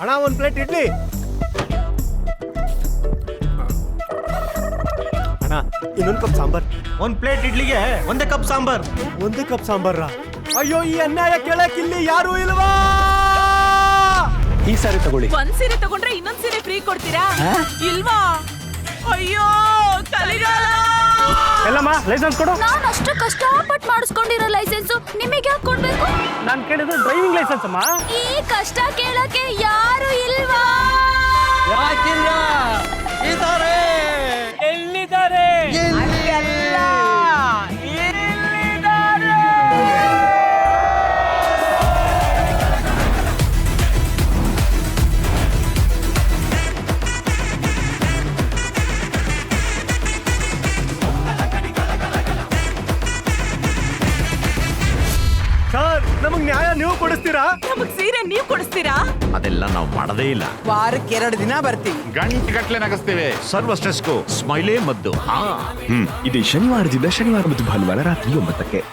ಅಣ್ಣ ಒಂದು ಪ್ಲೇಟ್ ಇಡ್ಲಿ. ಅಣ್ಣ ಇನ್ನೊಂದು ಕಪ್ ಸಾಂಬಾರ್. ಒಂದ್ ಪ್ಲೇಟ್ ಇಡ್ಲಿಗೆ ಒಂದೇ ಕಪ್ ಸಾಂಬಾರ್. ಒಂದು ಕಪ್ ಸಾಂಬಾರ ಅಯ್ಯೋ ಈ ಅನ್ಯಾಯ ಕೇಳಕ್ ಇಲ್ಲಿ ಯಾರು ಇಲ್ವಾ? ಈ ಸಾರಿ ತಗೊಳ್ಳಿ. ಒಂದ್ ಸೀರೆ ತಗೊಂಡ್ರೆ ಇನ್ನೊಂದ್ ಸೀರೆ ಫ್ರೀ ಕೊಡ್ತೀರಾ? ಇಲ್ವಾ? ಅಯ್ಯೋ ತಲೆಗಾಲ ಎಲ್ಲಮ್ಮ ಲೈಸೆನ್ಸ್ ಕೊಡು. ನಾನು ಅಷ್ಟು ಕಷ್ಟಪಟ್ಟು ಮಾಡಿಸ್ಕೊಂಡಿರೋ ಲೈಸೆನ್ಸ್ ನಿಮಗೆ ಯಾಕೆ ಕೊಡ್ಬೇಕು? ನಾನು ಕೇಳಿದ್ದು ಡ್ರೈವಿಂಗ್ ಲೈಸೆನ್ಸ್ ಅಮ್ಮ. ಈ ಕಷ್ಟ ಕೇಳಕ್ಕೆ ಯಾರು ಸರ್ ನಮಗ್ ನ್ಯಾಯ ನೀವು ಕೊಡಿಸ್ತೀರಾ? ನಮಗ್ ಸೀರೆ ನೀವ್ ಕೊಡಿಸ್ತೀರಾ? ಅದೆಲ್ಲ ನಾವು ಮಾಡದೇ ಇಲ್ಲ. ವಾರಕ್ಕೆ ಎರಡು ದಿನ ಬರ್ತೀವಿ. ಗಂಟೆಗಟ್ಲೆ ನಗಸ್ತೇವೆ. ಸರ್ವ ಸ್ಟ್ರೆಸ್ಗೂ ಸ್ಮೈಲೇ ಮದ್ದು. ಹಾ. ಹ್ಮ್. ಇದು ಶನಿವಾರದಿಂದ ಶನಿವಾರ ಮತ್ತು ಭಾನುವಾರ ರಾತ್ರಿ ಒಂಬತ್ತಕ್ಕೆ.